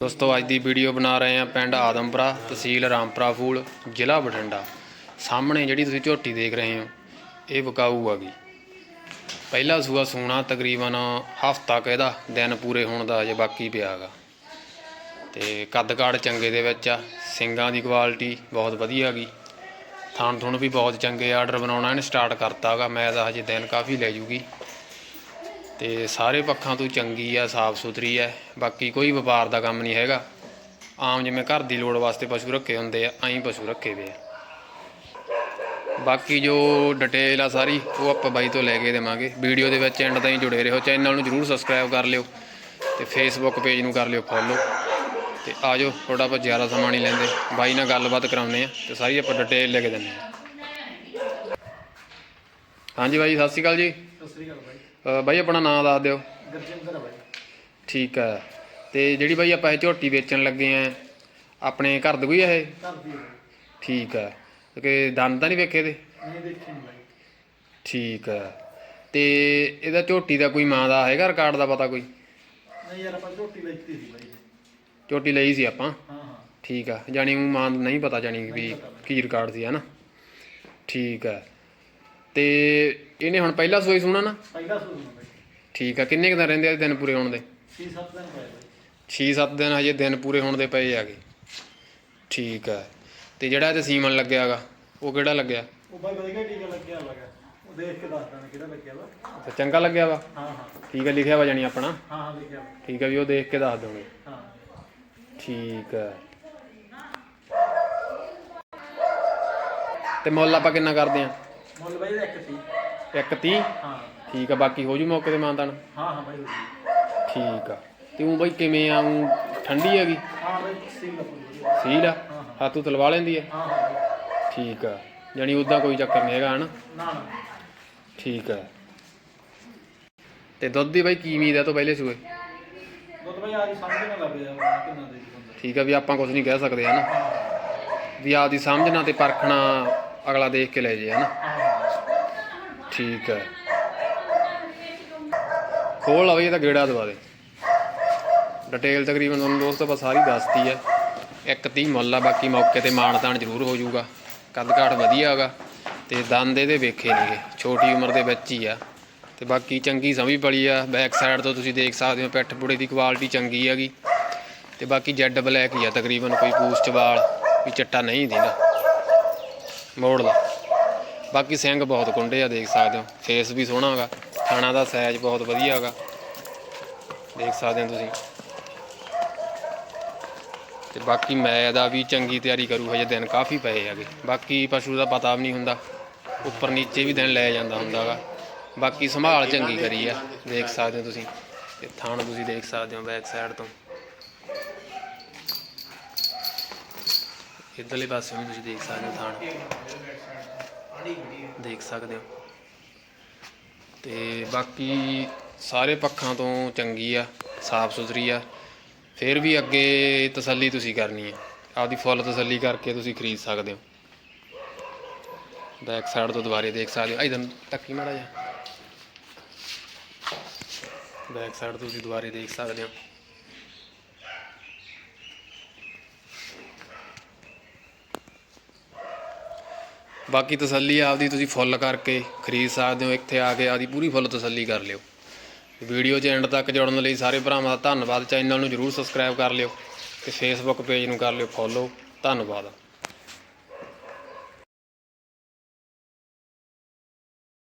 ਦੋਸਤੋ, ਅੱਜ ਦੀ ਵੀਡੀਓ ਬਣਾ ਰਹੇ ਹਾਂ ਪਿੰਡ ਆਦਮਪੁਰਾ ਤਹਿਸੀਲ ਰਾਮਪੁਰਾ ਫੂਲ, ਜ਼ਿਲ੍ਹਾ ਬਠਿੰਡਾ। ਸਾਹਮਣੇ ਜਿਹੜੀ ਤੁਸੀਂ ਝੋਟੀ ਦੇਖ ਰਹੇ ਹੋ, ਇਹ ਵਿਕਾਊ ਆ ਗਈ ਪਹਿਲਾ ਸੂਆ ਸੂਣਾ ਤਕਰੀਬਨ ਹਫਤਾ ਕੁ ਇਹਦਾ, ਦਿਨ ਪੂਰੇ ਹੋਣ ਦਾ ਅਜੇ ਬਾਕੀ ਪਿਆ ਗਾ ਤੇ ਕੱਦ ਕਾੜ ਚੰਗੇ ਦੇ ਵਿੱਚ ਆ, ਸਿੰਗਾਂ ਦੀ ਕੁਆਲਿਟੀ ਬਹੁਤ ਵਧੀਆ ਗਈ ਥਾਣ ਥੁਣ ਵੀ ਬਹੁਤ ਚੰਗੇ, ਆਰਡਰ ਬਣਾਉਣਾ ਇਹਨੇ ਸਟਾਰਟ ਕਰਤਾ ਗਾ ਮੈਂ ਤਾਂ ਹਜੇ ਦਿਨ ਕਾਫੀ ਲੈ ਜੂਗੀ। ਤੇ ਸਾਰੇ ਪੱਖਾਂ ਤੋਂ ਚੰਗੀ ਆ, ਸਾਫ਼ ਸੁਥਰੀ ਆ, ਬਾਕੀ ਕੋਈ ਵਪਾਰ ਦਾ ਕੰਮ ਨਹੀਂ ਹੈਗਾ। ਆਮ ਜਿਵੇਂ ਘਰ ਦੀ ਲੋੜ ਵਾਸਤੇ ਪਸ਼ੂ ਰੱਖੇ ਹੁੰਦੇ ਆ ਐਂ ਪਸ਼ੂ ਰੱਖੇ ਵੇ ਆ। ਬਾਕੀ ਜੋ ਡਿਟੇਲ ਆ ਸਾਰੀ, ਉਹ ਆਪਾਂ ਬਾਈ ਤੋਂ ਲੈ ਕੇ ਦੇਵਾਂਗੇ। ਵੀਡੀਓ ਦੇ ਵਿੱਚ ਐਂਡ ਤਾਈਂ ਜੁੜੇ ਰਹੋ, ਚੈਨਲ ਨੂੰ ਜਰੂਰ ਸਬਸਕ੍ਰਾਈਬ ਕਰ ਲਿਓ ਤੇ ਫੇਸਬੁੱਕ ਪੇਜ ਨੂੰ ਕਰ ਲਿਓ ਫੋਲੋ ਤੇ ਆਜੋ ਥੋੜਾ ਬਹੁਤ ਜ਼ਿਆਦਾ ਸਮਾਂ ਨਹੀਂ ਲੈਂਦੇ। ਬਾਈ ਨਾਲ ਗੱਲਬਾਤ ਕਰਾਉਂਦੇ ਆ ਤੇ ਸਾਰੀ ਆਪਾਂ ਡਿਟੇਲ ਲੈ ਕੇ ਦਿੰਦੇ ਆ। ਹਾਂਜੀ ਬਾਈ, ਸਤਿ ਸ਼੍ਰੀ ਅਕਾਲ ਜੀ। ਸਤਿ ਸ੍ਰੀ ਅਕਾਲ ਬਾਈ। ਬਾਈ ਆਪਣਾ ਨਾਮ ਦੱਸ ਦਿਓ। ਗਰਜਿੰਦਰ ਆ ਬਾਈ। ਠੀਕ ਹੈ ਤੇ ਜਿਹੜੀ ਬਾਈ ਆਪਾਂ ਇਹ ਝੋਟੀ ਵੇਚਣ ਲੱਗੇ ਆ ਆਪਣੇ ਘਰ ਦੀ ਕੋਈ ਆ ਇਹ? ਘਰ ਦੀ ਹੈ। ਠੀਕ ਹੈ ਕਿ ਦੰਦ ਤਾਂ ਨਹੀਂ ਵੇਖੇ ਤੇ ਨਹੀਂ ਦੇਖੀ ਨਹੀਂ ਬਾਈ। ਠੀਕ ਹੈ ਤੇ ਇਹਦਾ ਝੋਟੀ ਦਾ ਕੋਈ ਮਾਂ ਦਾ ਹੈਗਾ ਰਿਕਾਰਡ ਦਾ ਪਤਾ ਕੋਈ? ਨਹੀਂ ਯਾਰ ਆਪਾਂ ਝੋਟੀ ਵੇਚਤੀ ਸੀ ਬਾਈ। ਝੋਟੀ ਲਈ ਸੀ ਆਪਾਂ? ਹਾਂ ਹਾਂ। ਠੀਕ ਆ। ਜਾਣੀ ਉਹ ਮਾਂ ਦਾ ਨਹੀਂ ਪਤਾ ਜਾਣੀ ਵੀ ਕੀ ਰਿਕਾਰਡ ਸੀ ਹਨਾ ਠੀਕ ਹੈ ਤੇ ਇਹਨੇ ਹੁਣ ਪਹਿਲਾ ਸੋਈ ਸੁਣਾ ਨਾ? ਪਹਿਲਾ ਸੂਰ ਨਾ ਬਾਈ। ਠੀਕ ਆ ਕਿੰਨੇ ਕੁ ਦਿਨ ਰਹਿੰਦੇ ਆ ਦਿਨ ਪੂਰੇ ਹੋਣ ਦੇ? 6-7 ਦਿਨ ਬਾਈ। 6-7 ਦਿਨ ਹਜੇ ਦਿਨ ਪੂਰੇ ਹੋਣ ਦੇ ਪਏ ਆਗੇ। ਠੀਕ ਹੈ ਤੇ ਜਿਹੜਾ ਇਹਦੇ ਸੀਮਨ ਲੱਗਿਆਗਾ ਉਹ ਕਿਹੜਾ ਲੱਗਿਆ? ਉਹ ਬਾਈ ਵਧੀਆ ਟੀਕਾ ਲੱਗਿਆ ਲਗਾ ਉਹ ਦੇਖ ਕੇ ਦੱਸਦਾ ਨੇ ਕਿਹੜਾ ਲੱਗਿਆ ਵਾ। ਤੇ ਚੰਗਾ ਲੱਗਿਆ ਵਾ? ਹਾਂ ਹਾਂ। ਠੀਕ ਹੈ ਲਿਖਿਆ ਵਾ ਜਾਣੀ ਆਪਣਾ? ਹਾਂ ਹਾਂ ਲਿਖਿਆ ਵਾ। ਠੀਕ ਹੈ ਵੀ ਉਹ ਦੇਖ ਕੇ ਦੱਸ ਦੋਗੇ। ਹਾਂ। ਠੀਕ ਹੈ ਤੇ ਮੁੱਲ ਆਪਾਂ ਕਿੰਨਾ ਕਰਦੇ ਆ? ਮੁੱਲ ਬਾਈ ਦਾ ਇੱਕ ਸੀ 130 ਹਾਂ। ਠੀਕ ਆ ਬਾਕੀ ਹੋ ਜੂ ਮੌਕੇ ਤੇ ਮਾਨਤਾਨ? ਹਾਂ ਹਾਂ ਬਾਈ ਹੋ। ਠੀਕ ਆ। ਤੇ ਉਹ ਬਈ ਕਿਵੇਂ ਆ ਊਂ ਠੰਡੀ ਹੈਗੀ? ਹਾਂ ਬਾਈ ਸੀਲ ਦਾ ਪੂਰੀ। ਸੀਲ ਆ? ਹਾਂ ਹਾਂ। ਹੱਥੋਂ ਤਲਵਾ ਲੈਂਦੀ ਆ? ਹਾਂ ਹਾਂ ਬਾਈ। ਠੀਕ ਆ। ਜਾਣੀ ਉਦਾਂ ਕੋਈ ਚੱਕਰ ਨਹੀਂ ਹੈਗਾ ਹਨਾ? ਨਾ ਨਾ। ਠੀਕ ਆ। ਤੇ ਦੁੱਧ ਦੀ ਬਾਈ ਕੀ ਉਮੀਦ ਹੈ ਤੋਂ ਪਹਿਲੇ ਸੂਏ? ਦੁੱਧ ਬਾਈ ਆਜ ਸਮਝ ਨਾ ਲੱਗ ਜਾ ਕਿੰਨਾ ਦੇ ਦੀ ਹੁੰਦਾ ਠੀਕ ਆ ਵੀ ਆਪਾਂ ਕੁਝ ਨਹੀਂ ਕਹਿ ਸਕਦੇ ਹਨਾ? ਹਾਂ। ਵੀ ਆਪਦੀ ਸਮਝਣਾ ਤੇ ਪਰਖਣਾ ਅਗਲਾ ਦੇਖ ਕੇ ਲੈ ਜੇ ਹਨਾ? ਹਾਂ। ਠੀਕ ਹੈ ਖੋਲ ਲਵੇ ਇਹ ਤਾਂ ਗੇੜਾ ਦਵਾ ਦੇ। ਡਿਟੇਲ ਤਕਰੀਬਨ ਤੁਹਾਨੂੰ ਦੋਸਤੋ ਬਸ ਸਾਰੀ ਦੱਸਤੀ ਹੈ ਇੱਕ 30 ਮੁੱਲ ਆ, ਬਾਕੀ ਮੌਕੇ ਤੇ ਮਾਣ ਤਾਣ ਜ਼ਰੂਰ ਹੋ ਜਾਊਗਾ। ਕੱਦ ਘਾਟ ਵਧੀਆ ਹੈਗਾ, ਤੇ ਦੰਦ ਇਹਦੇ ਵੇਖੇ ਨਹੀਂਗੇ ਛੋਟੀ ਉਮਰ ਦੇ ਵਿੱਚ ਹੀ ਆ। ਤੇ ਬਾਕੀ ਚੰਗੀ ਸਮਝ ਪਲੀ ਆ। ਬੈਕ ਸਾਈਡ ਤੋਂ ਤੁਸੀਂ ਦੇਖ ਸਕਦੇ ਹੋ, ਪਿੱਠ ਪੁੜੇ ਦੀ ਕੁਆਲਿਟੀ ਚੰਗੀ ਹੈਗੀ। ਤੇ ਬਾਕੀ ਜੈਡ ਬਲੈਕ ਹੀ ਆ ਤਕਰੀਬਨ, ਕੋਈ ਪੂਛ ਵਾਲ ਵੀ ਚੱਟਾ ਨਹੀਂ ਦਿੰਦਾ। ਮੋੜ ਲਾ। ਬਾਕੀ ਸਿੰਘ ਬਹੁਤ ਕੁੰਡੇ ਆ, ਦੇਖ ਸਕਦੇ ਹੋ। ਫੇਸ ਵੀ ਸੋਹਣਾ ਹੈਗਾ। ਖਾਣਾ ਦਾ ਸਾਈਜ਼ ਬਹੁਤ ਵਧੀਆ ਹੈਗਾ। ਦੇਖ ਸਕਦੇ ਹੋ ਤੁਸੀਂ। ਤੇ ਬਾਕੀ ਮੈਂ ਦਾ ਵੀ ਚੰਗੀ ਤਿਆਰੀ ਕਰੂ, ਹਜੇ ਦਿਨ ਕਾਫੀ ਪਏ ਹੈਗੇ। ਬਾਕੀ ਪਸ਼ੂ ਦਾ ਪਤਾ ਵੀ ਨਹੀਂ ਹੁੰਦਾ। ਉੱਪਰ ਨੀਚੇ ਵੀ ਦਿਨ ਲੈ ਜਾਂਦਾ ਹੁੰਦਾਗਾ ਬਾਕੀ ਸੰਭਾਲ ਚੰਗੀ ਕਰੀ ਆ। ਦੇਖ ਸਕਦੇ ਹੋ ਤੁਸੀਂ। ਤੇ ਥਾਣ ਤੁਸੀਂ ਦੇਖ ਸਕਦੇ ਹੋ ਬੈਕ ਸਾਈਡ ਤੋਂ। ਇੱਧਰਲੇ ਪਾਸੇ ਵੀ ਤੁਸੀਂ ਦੇਖ ਸਕਦੇ ਹੋ ਥਾਣ। ਦੇਖ ਸਕਦੇ ਹੋ। ਤੇ ਬਾਕੀ ਸਾਰੇ ਪੱਖਾਂ ਤੋਂ ਚੰਗੀ ਆ, ਸਾਫ਼ ਸੁਥਰੀ ਆ। ਫਿਰ ਵੀ ਅੱਗੇ ਤਸੱਲੀ ਤੁਸੀਂ ਕਰਨੀ ਹੈ। ਆਪਦੀ ਫੁੱਲ ਤਸੱਲੀ ਕਰਕੇ ਤੁਸੀਂ ਖਰੀਦ ਸਕਦੇ ਹੋ। ਬੈਕ ਸਾਈਡ ਤੋਂ ਦੁਬਾਰੇ ਦੇਖ ਸਕਦੇ ਹੋ। ਇਧਰ ਟੱਕੀ ਮਾੜਾ ਜਾ ਬੈਕ ਸਾਈਡ ਤੁਸੀਂ ਦੁਬਾਰੇ ਦੇਖ ਸਕਦੇ ਹੋ। ਬਾਕੀ ਤਸੱਲੀ ਆਪਦੀ ਤੁਸੀਂ ਫੁੱਲ ਕਰਕੇ ਖਰੀਦ ਸਕਦੇ ਹੋ, ਇੱਥੇ ਆ ਕੇ ਆਪਦੀ ਪੂਰੀ ਫੁੱਲ ਤਸੱਲੀ ਕਰ ਲਿਓ। ਵੀਡੀਓ 'ਚ ਐਂਡ ਤੱਕ ਜੁੜਨ ਲਈ ਸਾਰੇ ਭਰਾਵਾਂ ਦਾ ਧੰਨਵਾਦ। ਚੈਨਲ ਨੂੰ ਜਰੂਰ ਸਬਸਕ੍ਰਾਈਬ ਕਰ ਲਿਓ ਤੇ ਫੇਸਬੁੱਕ ਪੇਜ ਨੂੰ ਕਰ ਲਿਓ ਫੋਲੋ ਧੰਨਵਾਦ।